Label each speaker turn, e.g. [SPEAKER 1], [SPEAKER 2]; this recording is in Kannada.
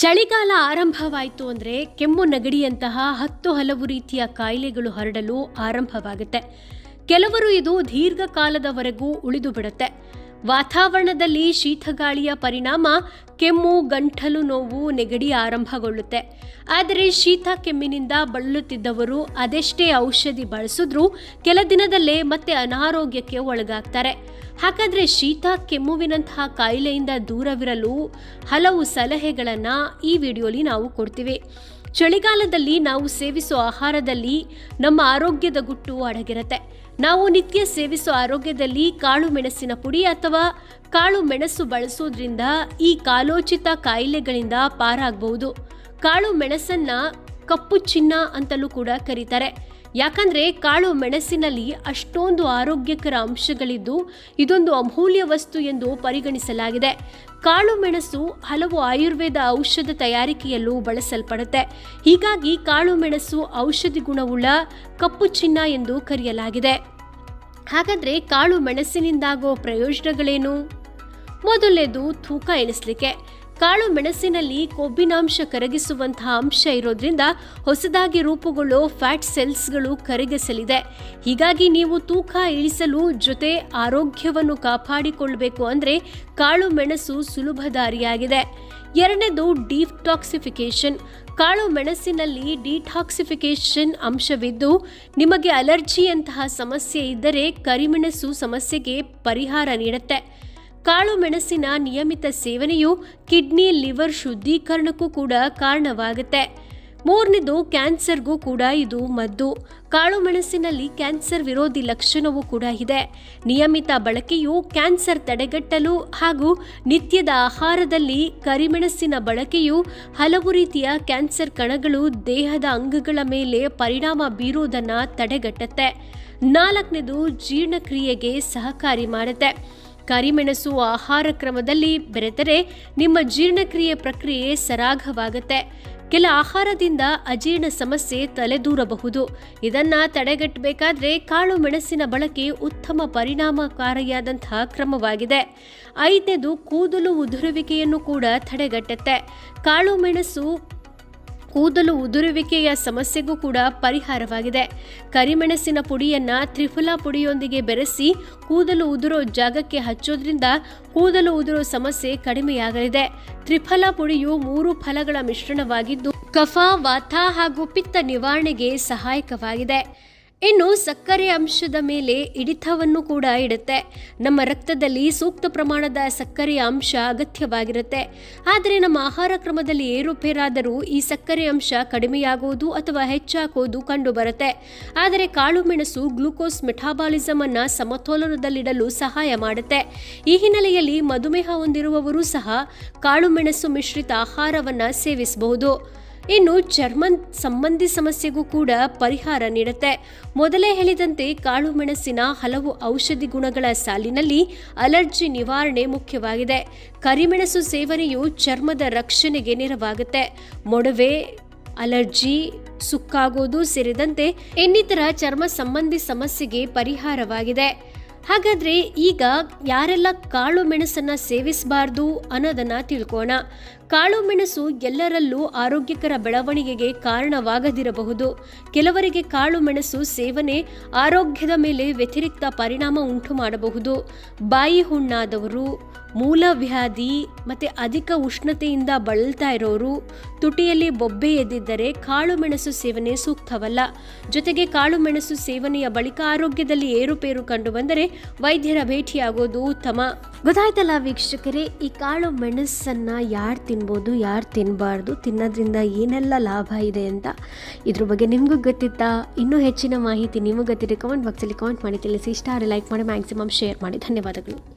[SPEAKER 1] ಚಳಿಗಾಲ ಆರಂಭವಾಯಿತು ಅಂದರೆ ಕೆಮ್ಮು ನೆಗಡಿಯಂತಹ ಹತ್ತು ಹಲವು ರೀತಿಯ ಕಾಯಿಲೆಗಳು ಹರಡಲು ಆರಂಭವಾಗುತ್ತೆ. ಕೆಲವರು ಇದು ದೀರ್ಘಕಾಲದವರೆಗೂ ಉಳಿದು ಬಿಡುತ್ತೆ. ವಾತಾವರಣದಲ್ಲಿ ಶೀತಗಾಳಿಯ ಪರಿಣಾಮ ಕೆಮ್ಮು, ಗಂಟಲು ನೋವು, ನೆಗಡಿ ಆರಂಭಗೊಳ್ಳುತ್ತೆ. ಆದರೆ ಶೀತ ಕೆಮ್ಮಿನಿಂದ ಬಳಲುತ್ತಿದ್ದವರು ಅದೆಷ್ಟೇ ಔಷಧಿ ಬಳಸಿದ್ರೂ ಕೆಲ ದಿನದಲ್ಲೇ ಮತ್ತೆ ಅನಾರೋಗ್ಯಕ್ಕೆ ಒಳಗಾಗ್ತಾರೆ. ಹಾಗಾದ್ರೆ ಶೀತ ಕೆಮ್ಮುವಿನಂತಹ ಕಾಯಿಲೆಯಿಂದ ದೂರವಿರಲು ಹಲವು ಸಲಹೆಗಳನ್ನು ಈ ವಿಡಿಯೋಲಿ ನಾವು ಕೊಡ್ತೀವಿ. ಚಳಿಗಾಲದಲ್ಲಿ ನಾವು ಸೇವಿಸೋ ಆಹಾರದಲ್ಲಿ ನಮ್ಮ ಆರೋಗ್ಯದ ಗುಟ್ಟು ಅಡಗಿರುತ್ತೆ. ನಾವು ನಿತ್ಯ ಸೇವಿಸೋ ಆರೋಗ್ಯದಲ್ಲಿ ಕಾಳು ಮೆಣಸಿನ ಪುಡಿ ಅಥವಾ ಕಾಳು ಮೆಣಸು ಬಳಸೋದ್ರಿಂದ ಈ ಕಾಲೋಚಿತ ಕಾಯಿಲೆಗಳಿಂದ ಪಾರಾಗಬಹುದು. ಕಾಳು ಮೆಣಸನ್ನ ಕಪ್ಪು ಚಿನ್ನ ಅಂತಲೂ ಕೂಡ ಕರೀತಾರೆ. ಯಾಕಂದ್ರೆ ಕಾಳು ಮೆಣಸಿನಲ್ಲಿ ಅಷ್ಟೊಂದು ಆರೋಗ್ಯಕರ ಅಂಶಗಳಿದ್ದು ಇದೊಂದು ಅಮೂಲ್ಯ ವಸ್ತು ಎಂದು ಪರಿಗಣಿಸಲಾಗಿದೆ. ಕಾಳು ಮೆಣಸು ಹಲವು ಆಯುರ್ವೇದ ಔಷಧ ತಯಾರಿಕೆಯಲ್ಲೂ ಬಳಸಲ್ಪಡುತ್ತೆ. ಹೀಗಾಗಿ ಕಾಳು ಮೆಣಸು ಔಷಧಿ ಗುಣವುಳ್ಳ ಕಪ್ಪು ಚಿನ್ನ ಎಂದು ಕರೆಯಲಾಗಿದೆ. ಹಾಗಾದ್ರೆ ಕಾಳು ಮೆಣಸಿನಿಂದಾಗೋ ಪ್ರಯೋಜನಗಳೇನು? ಮೊದಲನೇದು ತೂಕ ಎಣಿಸ್ಲಿಕ್ಕೆ. ಕಾಳು ಮೆಣಸಿನಲ್ಲಿ ಕೊಬ್ಬಿನಾಂಶ ಕರಗಿಸುವಂತಹ ಅಂಶ ಇರೋದ್ರಿಂದ ಹೊಸದಾಗಿ ರೂಪುಗೊಳ್ಳೋ ಫ್ಯಾಟ್ ಸೆಲ್ಸ್ಗಳು ಕರಗಿಸಲಿದೆ. ಹೀಗಾಗಿ ನೀವು ತೂಕ ಇಳಿಸಲು ಜೊತೆ ಆರೋಗ್ಯವನ್ನು ಕಾಪಾಡಿಕೊಳ್ಳಬೇಕು ಅಂದರೆ ಕಾಳು ಮೆಣಸು ಸುಲಭ ದಾರಿಯಾಗಿದೆ ಎರಡನೇದು ಡಿಟಾಕ್ಸಿಫಿಕೇಶನ್ ಕಾಳು ಮೆಣಸಿನಲ್ಲಿ ಡಿಟಾಕ್ಸಿಫಿಕೇಶನ್ ಅಂಶವಿದ್ದು ನಿಮಗೆ ಅಲರ್ಜಿಯಂತಹ ಸಮಸ್ಯೆ ಇದ್ದರೆ ಕರಿಮೆಣಸು ಸಮಸ್ಯೆಗೆ ಪರಿಹಾರ ನೀಡುತ್ತೆ. ಕಾಳು ಮೆಣಸಿನ ನಿಯಮಿತ ಸೇವನೆಯು ಕಿಡ್ನಿ, ಲಿವರ್ ಶುದ್ಧೀಕರಣಕ್ಕೂ ಕೂಡ ಕಾರಣವಾಗುತ್ತೆ. ಮೂರನೇದು, ಕ್ಯಾನ್ಸರ್ಗೂ ಕೂಡ ಇದು ಮದ್ದು. ಕಾಳು ಮೆಣಸಿನಲ್ಲಿ ಕ್ಯಾನ್ಸರ್ ವಿರೋಧಿ ಲಕ್ಷಣವೂ ಕೂಡ ಇದೆ. ನಿಯಮಿತ ಬಳಕೆಯು ಕ್ಯಾನ್ಸರ್ ತಡೆಗಟ್ಟಲು ಹಾಗೂ ನಿತ್ಯದ ಆಹಾರದಲ್ಲಿ ಕರಿಮೆಣಸಿನ ಬಳಕೆಯು ಹಲವು ರೀತಿಯ ಕ್ಯಾನ್ಸರ್ ಕಣಗಳು ದೇಹದ ಅಂಗಗಳ ಮೇಲೆ ಪರಿಣಾಮ ಬೀರುವುದನ್ನು ತಡೆಗಟ್ಟುತ್ತೆ. ನಾಲ್ಕನೇದು, ಜೀರ್ಣಕ್ರಿಯೆಗೆ ಸಹಕಾರಿ ಮಾಡುತ್ತೆ. ಕರಿಮೆಣಸು ಆಹಾರ ಕ್ರಮದಲ್ಲಿ ಬೆರೆತರೆ ನಿಮ್ಮ ಜೀರ್ಣಕ್ರಿಯೆ ಪ್ರಕ್ರಿಯೆ ಸರಾಗವಾಗುತ್ತೆ. ಕೆಲ ಆಹಾರದಿಂದ ಅಜೀರ್ಣ ಸಮಸ್ಯೆ ತಲೆದೂರಬಹುದು. ಇದನ್ನ ತಡೆಗಟ್ಟಬೇಕಾದ್ರೆ ಕಾಳು ಮೆಣಸಿನ ಬಳಕೆ ಉತ್ತಮ ಪರಿಣಾಮಕಾರಿಯಾದಂತಹ ಕ್ರಮವಾಗಿದೆ. ಐದನೇದು ಕೂದಲು ಉದುರುವಿಕೆಯನ್ನು ಕೂಡ ತಡೆಗಟ್ಟುತ್ತೆ. ಕಾಳು ಮೆಣಸು ಕೂದಲು ಉದುರುವಿಕೆಯ ಸಮಸ್ಯೆಗೂ ಕೂಡ ಪರಿಹಾರವಾಗಿದೆ. ಕರಿಮೆಣಸಿನ ಪುಡಿಯನ್ನ ತ್ರಿಫಲ ಪುಡಿಯೊಂದಿಗೆ ಬೆರೆಸಿ ಕೂದಲು ಉದುರೋ ಜಾಗಕ್ಕೆ ಹಚ್ಚೋದ್ರಿಂದ ಕೂದಲು ಉದುರೋ ಸಮಸ್ಯೆ ಕಡಿಮೆಯಾಗಲಿದೆ. ತ್ರಿಫಲ ಪುಡಿಯು ಮೂರು ಫಲಗಳ ಮಿಶ್ರಣವಾಗಿದ್ದು ಕಫ, ವಾತ ಹಾಗೂ ಪಿತ್ತ ನಿವಾರಣೆಗೆ ಸಹಾಯಕವಾಗಿದೆ. ಇನ್ನು ಸಕ್ಕರೆ ಅಂಶದ ಮೇಲೆ ಹಿಡಿತವನ್ನು ಕೂಡ ಇಡುತ್ತೆ. ನಮ್ಮ ರಕ್ತದಲ್ಲಿ ಸೂಕ್ತ ಪ್ರಮಾಣದ ಸಕ್ಕರೆ ಅಂಶ ಅಗತ್ಯವಾಗಿರುತ್ತೆ. ಆದರೆ ನಮ್ಮ ಆಹಾರ ಕ್ರಮದಲ್ಲಿ ಏರುಪೇರಾದರೂ ಈ ಸಕ್ಕರೆ ಅಂಶ ಕಡಿಮೆಯಾಗುವುದು ಅಥವಾ ಹೆಚ್ಚಾಗುವುದು ಕಂಡುಬರುತ್ತೆ. ಆದರೆ ಕಾಳು ಮೆಣಸು, ಗ್ಲೂಕೋಸ್ ಮೆಟಾಬಾಲಿಸಮ್ ಅನ್ನ ಸಮತೋಲನದಲ್ಲಿಡಲು ಸಹಾಯ ಮಾಡುತ್ತೆ. ಈ ಹಿನ್ನೆಲೆಯಲ್ಲಿ ಮಧುಮೇಹ ಹೊಂದಿರುವವರು ಸಹ ಕಾಳು ಮೆಣಸು ಮಿಶ್ರಿತ ಆಹಾರವನ್ನು ಸೇವಿಸಬಹುದು. ಇನ್ನು ಚರ್ಮ ಸಂಬಂಧಿ ಸಮಸ್ಯೆಗೂ ಕೂಡ ಪರಿಹಾರ ನೀಡುತ್ತೆ. ಮೊದಲೇ ಹೇಳಿದಂತೆ ಕಾಳು ಮೆಣಸಿನ ಹಲವು ಔಷಧಿ ಗುಣಗಳ ಸಾಲಿನಲ್ಲಿ ಅಲರ್ಜಿ ನಿವಾರಣೆ ಮುಖ್ಯವಾಗಿದೆ. ಕರಿಮೆಣಸು ಸೇವನೆಯು ಚರ್ಮದ ರಕ್ಷಣೆಗೆ ನೆರವಾಗುತ್ತೆ. ಮೊಡವೆ, ಅಲರ್ಜಿ, ಸುಕ್ಕಾಗೋದು ಸೇರಿದಂತೆ ಇನ್ನಿತರ ಚರ್ಮ ಸಂಬಂಧಿ ಸಮಸ್ಯೆಗೆ ಪರಿಹಾರವಾಗಿದೆ. ಹಾಗಾದ್ರೆ ಈಗ ಯಾರೆಲ್ಲ ಕಾಳು ಮೆಣಸನ್ನ ಸೇವಿಸಬಾರ್ದು ಅನ್ನೋದನ್ನ ತಿಳ್ಕೋಣ. ಕಾಳು ಮೆಣಸು ಎಲ್ಲರಲ್ಲೂ ಆರೋಗ್ಯಕರ ಬೆಳವಣಿಗೆಗೆ ಕಾರಣವಾಗದಿರಬಹುದು. ಕೆಲವರಿಗೆ ಕಾಳು ಮೆಣಸು ಸೇವನೆ ಆರೋಗ್ಯದ ಮೇಲೆ ವ್ಯತಿರಿಕ್ತ ಪರಿಣಾಮ ಉಂಟು ಮಾಡಬಹುದು ಬಾಯಿ ಹುಣ್ಣಾದವರು ಮೂಲವ್ಯಾಧಿ ಮತ್ತು ಅಧಿಕ ಉಷ್ಣತೆಯಿಂದ ಬಳಲ್ತಾ ಇರೋರು ತುಟಿಯಲ್ಲಿ ಬೊಬ್ಬೆ ಎದ್ದಿದ್ದರೆ ಕಾಳು ಮೆಣಸು ಸೇವನೆ ಸೂಕ್ತವಲ್ಲ. ಜೊತೆಗೆ ಕಾಳು ಮೆಣಸು ಸೇವನೆಯ ಬಳಿಕ ಆರೋಗ್ಯದಲ್ಲಿ ಏರುಪೇರು ಕಂಡು ಬಂದರೆ ವೈದ್ಯರ ಭೇಟಿಯಾಗೋದು ಉತ್ತಮ. ಗೊತ್ತಾಯ್ತಲ್ಲ ವೀಕ್ಷಕರೇ, ಈ ಕಾಳು ಮೆಣಸನ್ನು ಯಾರು ತಿನ್ಬೋದು, ಯಾರು ತಿನ್ನಬಾರ್ದು ತಿನ್ನೋದ್ರಿಂದ ಏನೆಲ್ಲ ಲಾಭ ಇದೆ ಅಂತ? ಇದ್ರ ಬಗ್ಗೆ ನಿಮಗೂ ಗೊತ್ತಿತ್ತಾ? ಇನ್ನೂ ಹೆಚ್ಚಿನ ಮಾಹಿತಿ ನಿಮಗೂ ಗೊತ್ತಿದೆ ಕಮೆಂಟ್ ಬಾಕ್ಸಲ್ಲಿ ಕಮೆಂಟ್ ಮಾಡಿ, ತಿಳಿಸಿ. ಇಷ್ಟ ಲೈಕ್ ಮಾಡಿ ಮ್ಯಾಕ್ಸಿಮಮ್ ಶೇರ್ ಮಾಡಿ. ಧನ್ಯವಾದಗಳು.